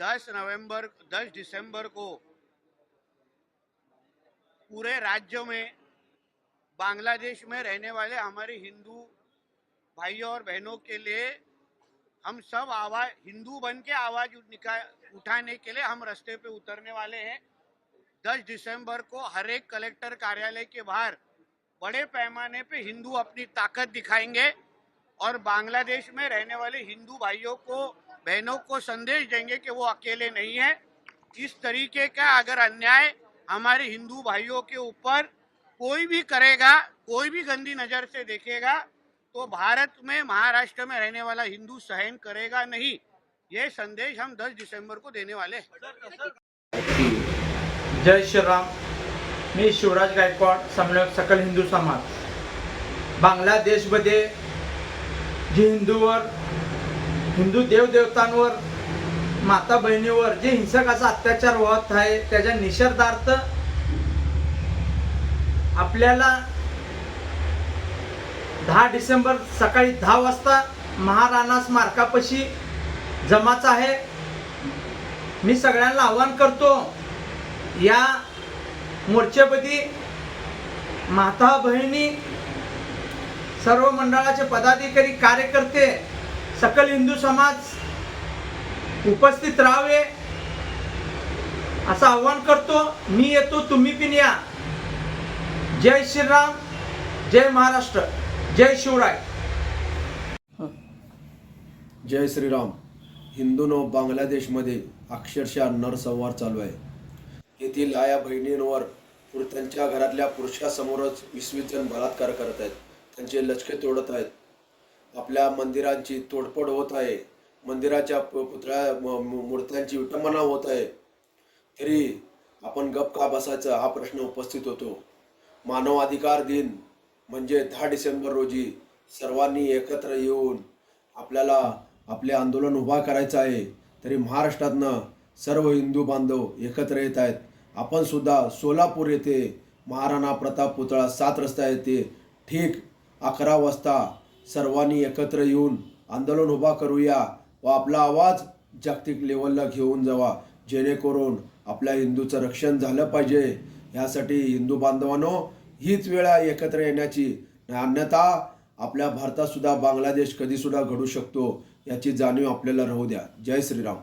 10 नवंबर 10 दिसंबर को पूरे राज्य में, बांग्लादेश में रहने वाले हमारे हिंदू भाइयों और बहनों के लिए हम सब आवाज़ हिंदू बन के आवाज़ उठाने के लिए हम रास्ते पे उतरने वाले हैं। 10 दिसंबर को हर एक कलेक्टर कार्यालय के बाहर बड़े पैमाने पे हिंदू अपनी ताकत दिखाएँगे और बांग्लादेश में रहने वाले हिंदू भाइयों को बहनों को संदेश देंगे कि वो अकेले नहीं है। इस तरीके का अगर अन्याय हमारे हिंदू भाइयों के ऊपर कोई भी करेगा, कोई भी गंदी नज़र से देखेगा तो भारत में, महाराष्ट्र में रहने वाला हिंदू सहन करेगा नहीं। ये संदेश हम 10 दिसंबर को देने वाले जय श्री राम। मी शिवराज गायकवाड समन्वयक सकल हिंदू समाज। बांग्लादेश बांगलादेशमध्ये जे हिंदूवर हिंदू देवदेवतांवर माता बहिणीवर जे हिंसक असा अत्याचार होत आहे त्याच्या निषेधार्थ आपल्याला दहा डिसेंबर सकाळी दहा वाजता महाराणा स्मारकापाशी जमाचा आहे. मी सगळ्यांना आवाहन करतो या मोर्चेपदी माता बहिणी सर्व मंडळाचे पदाधिकारी कार्यकर्ते सकल हिंदू समाज उपस्थित राहावे असं आव्हान करतो. मी येतो तुम्ही पण या. जय श्रीराम जय महाराष्ट्र जय शिवराय. जय श्रीराम. हिंदूनो बांगलादेशमध्ये अक्षरशः नरसंहार चालू आहे. येथील आया बहिणींवर त्यांच्या घरातल्या पुरुषासमोरच विसर्जन बलात्कार करत आहेत. त्यांचे लचके तोडत आहेत. आपल्या मंदिरांची तोडफोड होत आहे. मंदिराच्या पुतळ्या म- मूर्त्यांची विटंबना होत आहे. तरी आपण गप का बसायचा हा प्रश्न उपस्थित होतो. मानवाधिकार दिन म्हणजे दहा डिसेंबर रोजी सर्वांनी एकत्र येऊन आपल्याला आपले आंदोलन उभा करायचं आहे. तरी महाराष्ट्रातनं सर्व हिंदू बांधव एकत्र येत आहेत. आपण सुद्धा सोलापूर येथे महाराणा प्रताप पुतळा सात रस्ता येथे ठीक अकरा वाजता सर्वांनी एकत्र येऊन आंदोलन उभा करूया व आपला आवाज जागतिक लेवलला घेऊन जावा जेणेकरून आपल्या हिंदूचं रक्षण झालं पाहिजे. यासाठी हिंदू बांधवांनो हीच वेळ एकत्र येण्याची. अन्यथा आपल्या भारतातसुद्धा बांगलादेश कधीसुद्धा घडू शकतो याची जाणीव आपल्याला राहू द्या. जय श्रीराम.